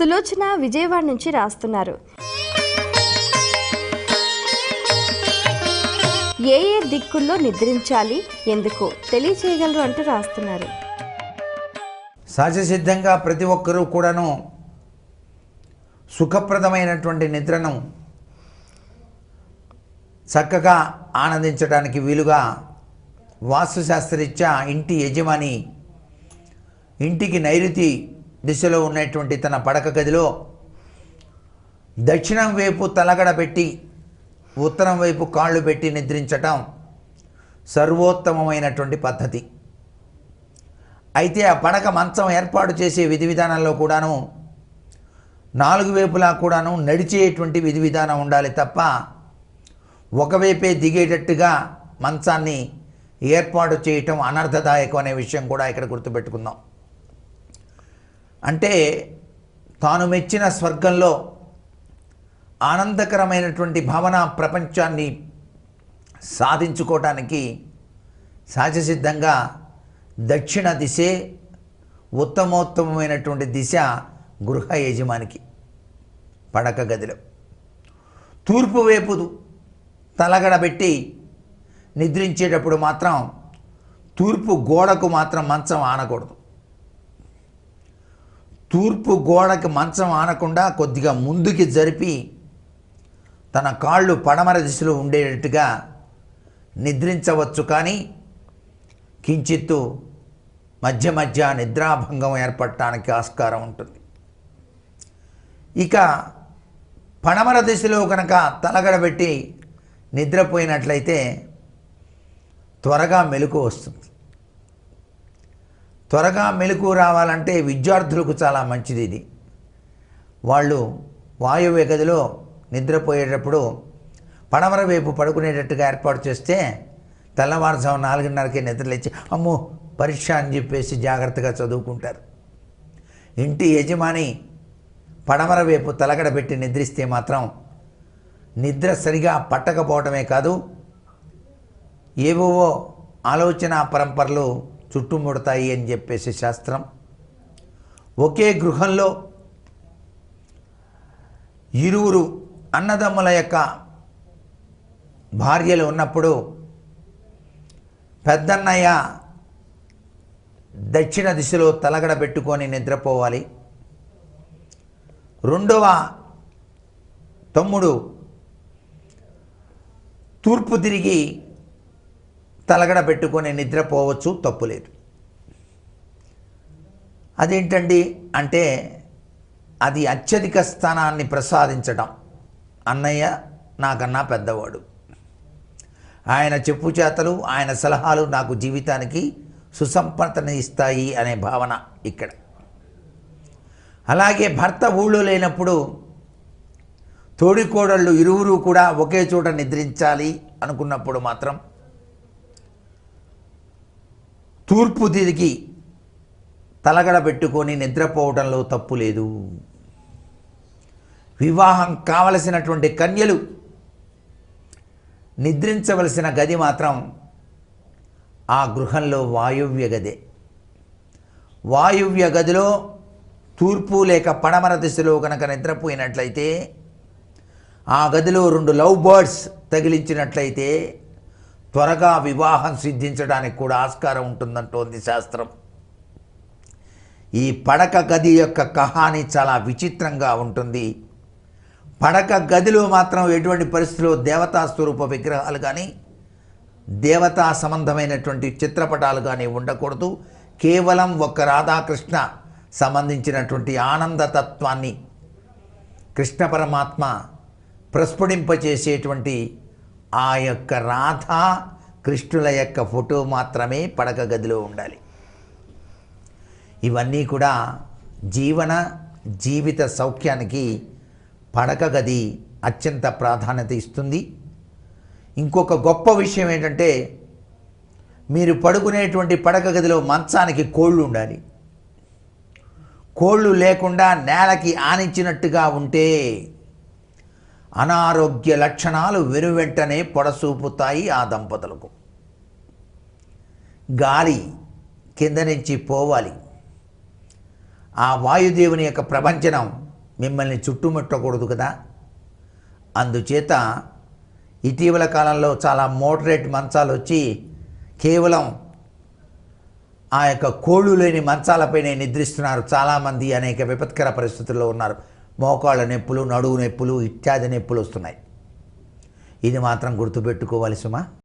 సులోచన విజయవాడ నుంచి రాస్తున్నారు. ఏ ఏ దిక్కుల్లో నిద్రించాలి ఎందుకు తెలియచేయగలరు అంటూ రాస్తున్నారు. సహజసిద్ధంగా ప్రతి ఒక్కరూ కూడాను సుఖప్రదమైనటువంటి నిద్రను చక్కగా ఆనందించడానికి వీలుగా వాస్తుశాస్త్రరీత్యా ఇంటి యజమాని ఇంటికి నైరుతి దిశలో ఉన్నటువంటి తన పడక గదిలో దక్షిణం వైపు తలగడ పెట్టి ఉత్తరం వైపు కాళ్ళు పెట్టి నిద్రించటం సర్వోత్తమమైనటువంటి పద్ధతి. అయితే ఆ పడక మంచం ఏర్పాటు చేసే విధి విధానంలో కూడాను నాలుగు వైపులా కూడాను నడిచేటువంటి విధి విధానం ఉండాలి తప్ప ఒకవైపే దిగేటట్టుగా మంచాన్ని ఏర్పాటు చేయటం అనర్థదాయకం అనే విషయం కూడా ఇక్కడ గుర్తుపెట్టుకుందాం. అంటే తాను మెచ్చిన స్వర్గంలో ఆనందకరమైనటువంటి భావన ప్రపంచాన్ని సాధించుకోవటానికి సహజసిద్ధంగా దక్షిణ దిశే ఉత్తమోత్తమమైనటువంటి దిశ గృహ యజమానికి పడక గదిలో. తూర్పు వైపు తలగడబెట్టి నిద్రించేటప్పుడు మాత్రం తూర్పు గోడకు మాత్రం మంచం ఆనకూడదు. తూర్పు గోడకి మంచం ఆనకుండా కొద్దిగా ముందుకి జరిపి తన కాళ్ళు పడమర దిశలో ఉండేటట్టుగా నిద్రించవచ్చు కానీ కించిత్తు మధ్య మధ్య నిద్రాభంగం ఏర్పడటానికి ఆస్కారం ఉంటుంది. ఇక పడమర దిశలో కనుక తలగడబెట్టి నిద్రపోయినట్లయితే త్వరగా మెలకు వస్తుంది. త్వరగా మెలకు రావాలంటే విద్యార్థులకు చాలా మంచిది ఇది. వాళ్ళు వాయువ్య గదిలో నిద్రపోయేటప్పుడు పడమర వైపు పడుకునేటట్టుగా ఏర్పాటు చేస్తే తెల్లవారుజాము నాలుగున్నరకే నిద్రలేచి అమ్మో పరీక్ష అని చెప్పేసి జాగ్రత్తగా చదువుకుంటారు. ఇంటి యజమాని పడమర వైపు తలగడ పెట్టి నిద్రిస్తే మాత్రం నిద్ర సరిగా పట్టకపోవటమే కాదు ఏవేవో ఆలోచన పరంపరలు చుట్టుముడతాయి అని చెప్పేసి శాస్త్రం. ఒకే గృహంలో ఇరువురు అన్నదమ్ముల యొక్క భార్యలు ఉన్నప్పుడు పెద్దన్నయ్య దక్షిణ దిశలో తలగడ పెట్టుకొని నిద్రపోవాలి. రెండవ తమ్ముడు తూర్పు తిరిగి తలగడ పెట్టుకొని నిద్రపోవచ్చు తప్పులేదు అదేంటండి అంటే అది అత్యధిక స్థానాన్ని ప్రసాదించడం అన్నయ్య నాకన్నా పెద్దవాడు. ఆయన చెప్పు చేతలు ఆయన సలహాలు నాకు జీవితానికి సుసంపన్నతని ఇస్తాయి అనే భావన ఇక్కడ. అలాగే భర్త ఊళ్ళో లేనప్పుడు తోడికోడళ్ళు ఇరువురు కూడా ఒకే చోట నిద్రించాలి అనుకున్నప్పుడు మాత్రం తూర్పు తిరిగి తలగడ పెట్టుకొని నిద్రపోవడంలో తప్పు లేదు. వివాహం కావలసినటువంటి కన్యలు నిద్రించవలసిన గది మాత్రం ఆ గృహంలో వాయువ్య గదే. వాయువ్య గదిలో తూర్పు లేక పడమర దిశలో కనుక నిద్రపోయినట్లయితే ఆ గదిలో రెండు లవ్ బర్డ్స్ తగిలించినట్లయితే త్వరగా వివాహం సిద్ధించడానికి కూడా ఆస్కారం ఉంటుందంటోంది శాస్త్రం. ఈ పడక గది యొక్క కహాని చాలా విచిత్రంగా ఉంటుంది. పడక గదిలో మాత్రం ఎటువంటి పరిస్థితుల్లో దేవతా స్వరూప విగ్రహాలు కానీ దేవతా సంబంధమైనటువంటి చిత్రపటాలు కానీ ఉండకూడదు. కేవలం ఒక రాధాకృష్ణ సంబంధించినటువంటి ఆనందతత్వాన్ని కృష్ణ పరమాత్మ ప్రస్ఫుటింపచేసేటువంటి ఆ యొక్క రాధా కృష్ణుల యొక్క ఫోటో మాత్రమే పడక గదిలో ఉండాలి. ఇవన్నీ కూడా జీవన జీవిత సౌఖ్యానికి పడక గది అత్యంత ప్రాధాన్యత ఇస్తుంది. ఇంకొక గొప్ప విషయం ఏంటంటే మీరు పడుకునేటువంటి పడక గదిలో మంచానికి కోళ్ళు ఉండాలి. కోళ్ళు లేకుండా నేలకి ఆనించినట్టుగా ఉంటే అనారోగ్య లక్షణాలు వెనువెంటనే పొడసూపుతాయి ఆ దంపతులకు. గాలి కింద నుంచి పోవాలి. ఆ వాయుదేవుని యొక్క ప్రపంచనం మిమ్మల్ని చుట్టుముట్టకూడదు కదా. అందుచేత ఇటీవల కాలంలో చాలా మోటరేట్ మంచాలు వచ్చి కేవలం ఆ యొక్క కోళ్ళు లేని మంచాలపైనే నిద్రిస్తున్నారు చాలామంది అనేక విపత్కర పరిస్థితుల్లో ఉన్నారు. మోకాళ్ళ నొప్పులు నడువు నొప్పులు ఇత్యాది నొప్పులు వస్తున్నాయి. ఇది మాత్రం గుర్తుపెట్టుకోవాలి సుమా.